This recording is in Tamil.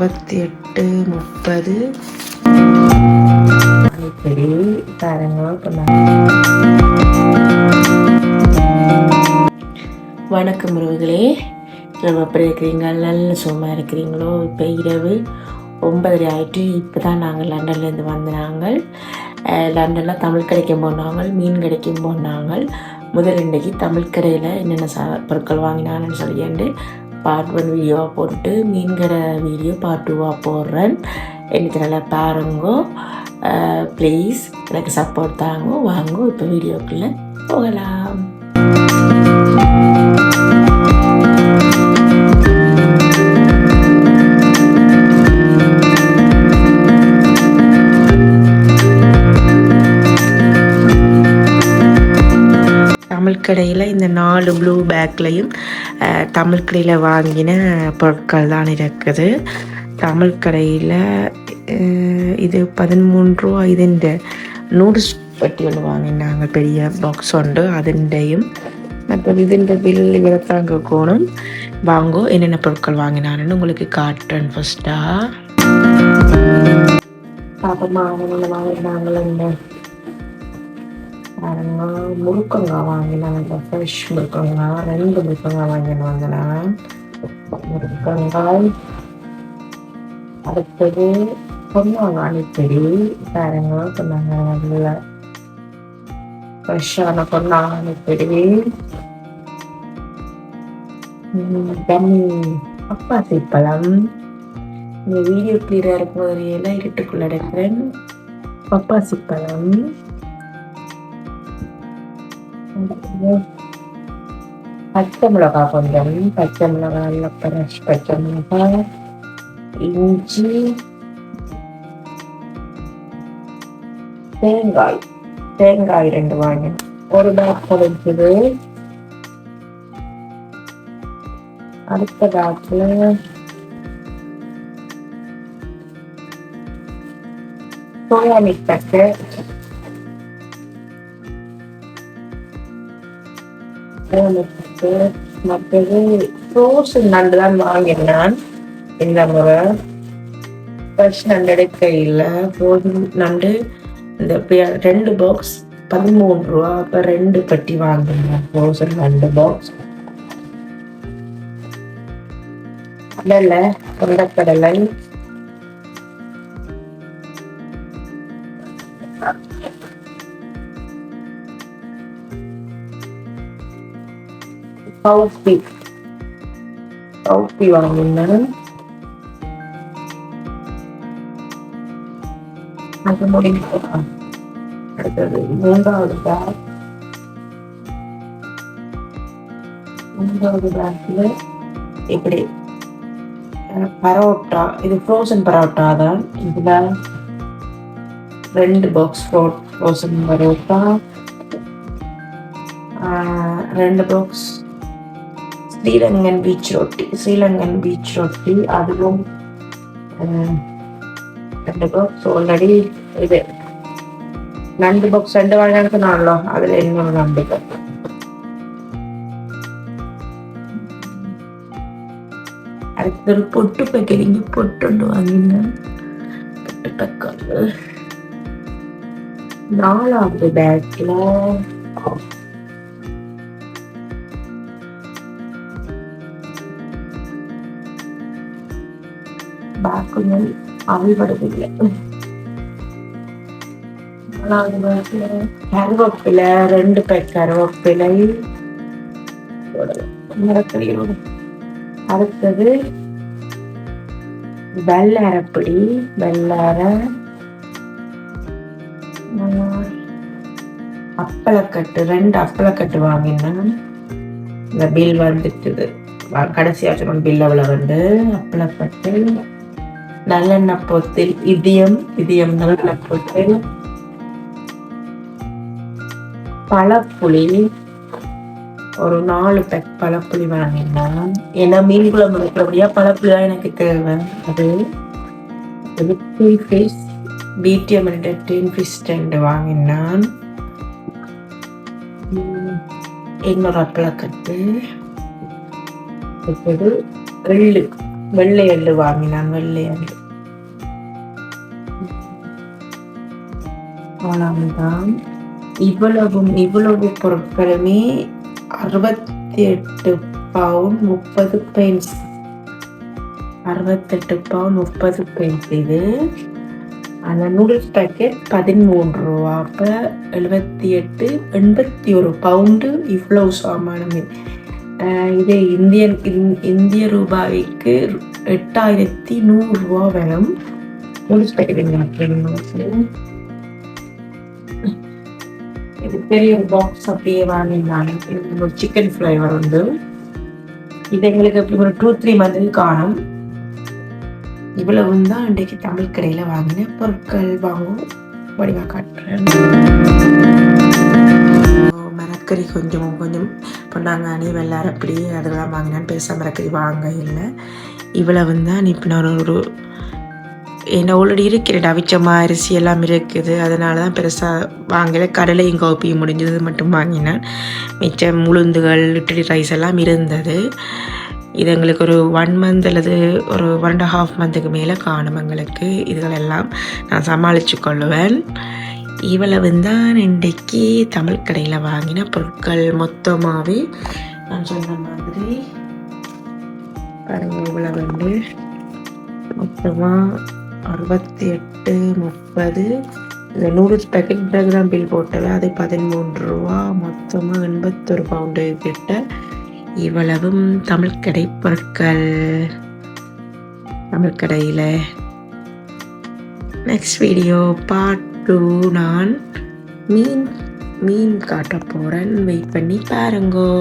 அறுபத்தி எட்டு முப்பது. சரி பாருங்க இப்போ வணக்கம் உறவுகளே. நம்ம எப்படி இருக்கிறீங்க? நல்ல சும்மா இருக்கிறீங்களோ? இப்போ இரவு ஒன்பதரை ஆயிட்டு இப்போ தான் நாங்கள் லண்டன்லேருந்து வந்து நாங்கள். லண்டனில் தமிழ் கடைக்கும் போனாங்க மீன் கடைக்கும் போனாங்க முதல் இன்றைக்கு தமிழ் கடையில் என்னென்ன சா பொருட்கள் வாங்கினாங்கன்னு சொல்லிட்டு பார்ட் ஒன் வீடியோவாக போட்டு மீன்கிற வீடியோ பார்ட் டூவாக போடுறேன். எனக்கு நல்லா பாருங்கோ. ப்ளீஸ் எனக்கு சப்போர்ட் தாங்க வாங்க இப்போ வீடியோக்குள்ளே போகலாம். தமிழ் கடையில் இந்த நாலு ப்ளூ பேக்லையும் தமிழ் கடையில் வாங்கின பொருட்கள் தான் இருக்குது. தமிழ் கடையில் இது பதிமூன்று ரூபா இதுண்ட நூடுல்ஸ் பெட்டி ஒன்று வாங்கினாங்க பெரிய பாக்ஸ் உண்டு அதுண்டையும் மற்றது இதுண்ட பில் இவரத்தாங்க கோணும் வாங்கோ என்னென்ன பொருட்கள் வாங்கினாருன்னு உங்களுக்கு காட்டுறேன் ஃபஸ்ட்டாக பாப்பமா அவங்க வாங்கினாங்களே பாருங்க முருக்கங்காய் வாங்கினாங்க ஃப்ரெஷ் முருக்கங்காய் ரெண்டு முருக்கங்காய் வாங்கினு வந்தேன் முருக்கங்காய் அடுத்தது பொன்னாங்காணி செடி பாருங்க பொன்னாங்காய் நல்ல ஃப்ரெஷ்ஷான பொன்னாங்காணி செடி தென் அப்பாசி பழம். இந்த வீடியோ கிளியராக இருக்கும் போது எல்லாம் இருட்டுக்குள்ள எடுக்கிறேன். பப்பாசி பழம். பச்சை மிளகா கொஞ்சம் பச்சை மிளகா நல்ல ஃப்ரெஷ் பச்சை மிளகா இஞ்சி தேங்காய். தேங்காய் ரெண்டு வாங்க ஒரு பேக் முடிஞ்சது அடுத்த பேக்கில் சோயா மிக்ஸ் பேக்கு எனக்கு மற்றது ஃப்ரோசன் நண்டு தான் வாங்கினான். இந்த முறை. ஃப்ரெஷ் நண்டு எடுக்கையில் ஃப்ரோசன் நண்டு இந்த ரெண்டு பாக்ஸ் பதிமூணு ரூபா. அப்போ ரெண்டு பெட்டி வாங்கினேன். ஃப்ரோசன் நண்டு பாக்ஸ் கடலை கொண்டக்கடலை. பவுப்பி பவுப்பி வாங்கினேன். அது முடிஞ்சு அடுத்தது மூன்றாவது பேக் மூன்றாவது பேக்ல இப்படி பரோட்டா. இது ஃப்ரோசன் பரோட்டா தான். இதுல ரெண்டு பாக்ஸ் ஃப்ரோசன் பரோட்டா. ஆஹ், ரெண்டு பாக்ஸ் ஸ்ரீரங்கன் பீச் ரொட்டி. ஸ்ரீரங்கன் பீச் ரொட்டி அதுவும் ரெண்டு பாக்ஸ் ஆல்ரெடி இது ரெண்டு பாக்ஸ் ரெண்டு வாங்கினது நாளோ அதுல இன்னொரு ரெண்டு பாக்ஸ் அடுத்து ஒரு பொட்டு பேக்கெட் இங்க பொட்டு வாங்கினேன். பொட்டு பேக்கர். நாலாவது பேக்ல பேக்குகள் கருவேப்பிலை ரெண்டு பை கருவேப்பிலை. மரக்கறியோட அடுத்தது வெள்ளரப்படி வெள்ளார அப்பளக்கட்டு ரெண்டு அப்பளக்கட்டு வாங்கினேன். இந்த பில் வந்துட்டுது. கடைசியாச்சும் பில் அவ்வளோ வந்து. அப்பளக்கட்டு. நல்லெண்ணெய் போத்தில் இதயம் இதயம் நல்லெண்ண போத்தில் பழப்புளி. ஒரு நாலு பேக் பழப்புளி வாங்கினேன் ஏன்னா மீன் குழம்பு வைக்கிறபடியா பழப்புளி தான் எனக்கு தேவை. அது டீன் ஃபிஷ் பிடிஎம் டீன் ஃபிஷ் ரெண்டு வாங்கினான் இன்னொரு அப்பளக்கட்டு எள்ளு வெள்ளை எள்ளு வாங்கினான் வெள்ளை எள்ளு. அவ்வளவுதான். இவ்வளவும் இவ்வளவு பொருட்களுமே அறுபத்தி எட்டு பவுன் முப்பது பெயின்ஸ் அறுபத்தெட்டு பவுன் முப்பது பெயின்ஸ் இது. அந்த நூடுல்ஸ் பேக்கெட் பதிமூன்று ரூபா. அப்போ எழுபத்தி எட்டு எண்பத்தி ஒரு பவுண்டு இவ்வளவு சாமானமே. இது இந்தியன் இந்திய ரூபாய்க்கு எட்டாயிரத்தி நூறுரூவா வரும் இது பெரிய ஒரு பாக்ஸ் அப்படியே வாங்கினாங்க இது ஒரு சிக்கன் ஃப்ளேவர் உண்டு. இது எங்களுக்கு எப்படி ஒரு டூ த்ரீ மந்த்துக்கு காணும். இவ்வளவு தான் இன்றைக்கு தமிழ் கடையில் வாங்கின பொருட்கள். வாங்குவோம் வடிவா காட்டுறேன். மரக்கறி கொஞ்சம் கொஞ்சம். பொன்னாங்கானி வெள்ளார அப்படி அதெல்லாம் வாங்கினான்னு பெருசாக இருக்குது வாங்க இல்லை. இவ்வளவு தான் இப்போ நான் ஒரு என்ன ஆல்ரெடி இருக்கிற அவிச்சமாக அரிசி எல்லாம் இருக்குது. அதனால தான் பெருசாக வாங்கலை. கடலையும் காப்பியும் முடிஞ்சது மட்டும் வாங்கினேன். மிச்சம் உளுந்துகள் இட்லி ரைஸ் எல்லாம் இருந்தது. இது எங்களுக்கு ஒரு ஒன் மந்த் அல்லது ஒரு ஒன் அண்ட் ஹாஃப் மந்த்துக்கு மேலே காணும் எங்களுக்கு. இதுகளெல்லாம் நான் சமாளித்து கொள்ளுவேன். இவ்வளவு தான் இன்றைக்கு தமிழ் கடையில் வாங்கின பொருட்கள் மொத்தமாகவே நான் சொன்ன மாதிரி பாருங்கள் இவ்வளவு வந்து. மொத்தமாக அறுபத்தி எட்டு முப்பது. இந்த நூடுல்ஸ் பேக்கெட் பிறகு பில் போட்டது அது பதிமூன்று ரூபா. மொத்தமாக எண்பத்தொரு பவுண்டு கிட்ட இவ்வளவும் தமிழ் கடை பொருட்கள். தமிழ் கடையில். நெக்ஸ்ட் வீடியோ பார்ட் டூ நான் மீன் மீன் காட்ட போகிறேன் வெயிட் பண்ணி பாருங்கோ.